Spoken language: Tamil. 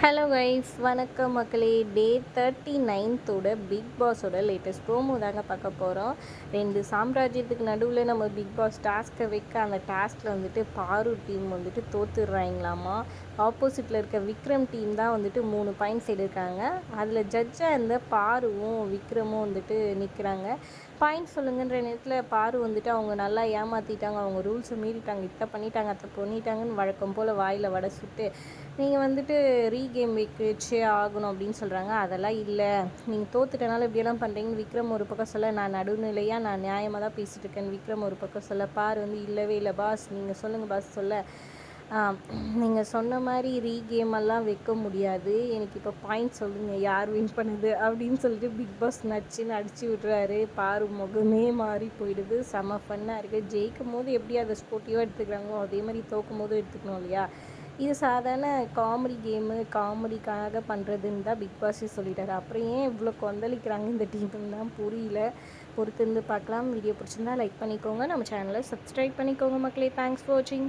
ஹலோ கைஸ் வணக்கம் மக்களே. டே தேர்ட்டி நைன்த்தோட பிக் பாஸோட லேட்டஸ்ட் ப்ரோமோ தாங்க பார்க்க போகிறோம் ரெண்டு சாம்ராஜ்யத்துக்கு நடுவில் நம்ம பிக் பாஸ் டாஸ்க்கை வைக்க அந்த டாஸ்கில் வந்துட்டு பாரு டீம் வந்துட்டு தோத்துடுறாங்களாமா? ஆப்போசிட்டில் இருக்க விக்ரம் டீம் தான் வந்துட்டு மூணு பாயிண்ட்ஸ் எடுக்காங்க அதில் ஜட்ஜாக இருந்த பாருவும் விக்ரமும் வந்துட்டு நிற்கிறாங்க பாயிண்ட் சொல்லுங்கன்ற நேரத்தில் பாரு வந்துட்டு அவங்க நல்லா ஏமாற்றிட்டாங்க அவங்க ரூல்ஸை மீறிட்டாங்க இத்தை பண்ணிட்டாங்க அத்தை பண்ணிட்டாங்கன்னு வழக்கம் போல் வாயில் வடை சுட்டு நீங்கள் வந்துட்டு ரீகேம் வைக்கச்சே ஆகணும் அப்படின்னு சொல்கிறாங்க அதெல்லாம் இல்லை. நீங்கள் தோத்துட்டனால இப்படியெல்லாம் பண்ணுறீங்கன்னு விக்ரம் ஒரு பக்கம் சொல்ல நான் நடுநிலையாக நான் நியாயமாக தான் பேசிகிட்டு இருக்கேன் விக்ரம் ஒரு பக்கம் சொல்ல பாரு வந்து இல்லவே இல்லை பாஸ் நீங்கள் சொல்லுங்கள் பாஸ் சொல்ல. நீங்கள் சொன்ன மாதிரி ரீகேம் எல்லாம் வைக்க முடியாது. எனக்கு இப்போ பாயிண்ட் சொல்லுங்கள் யார் வின் பண்ணுது அப்படின்னு சொல்லிட்டு பிக் பாஸ் நச்சுன்னு அடிச்சு விட்றாரு. பாரு முகமே மாறி போயிடுது. செம ஃபன்னாக இருக்குது ஜெயிக்கும் போது எப்படி அதை ஸ்போர்ட்டிவாக எடுத்துக்கிறாங்களோ அதே மாதிரி தோக்கும் போதும் எடுத்துக்கணும் இல்லையா? இது சாதாரண காமெடி கேமு காமெடிக்காக பண்ணுறதுன்னு தான் பிக் பாஸே சொல்லிட்டாரு. அப்புறம் ஏன் இவ்வளோ கொந்தளிக்கிறாங்க இந்த டீம்னு தான் புரியல. பொறுத்திருந்து பார்க்கலாம். வீடியோ பிடிச்சிருந்தா லைக் பண்ணிக்கோங்க. நம்ம சேனலை சப்ஸ்கிரைப் பண்ணிக்கோங்க மக்களே. தேங்க்ஸ் ஃபார் வாட்சிங்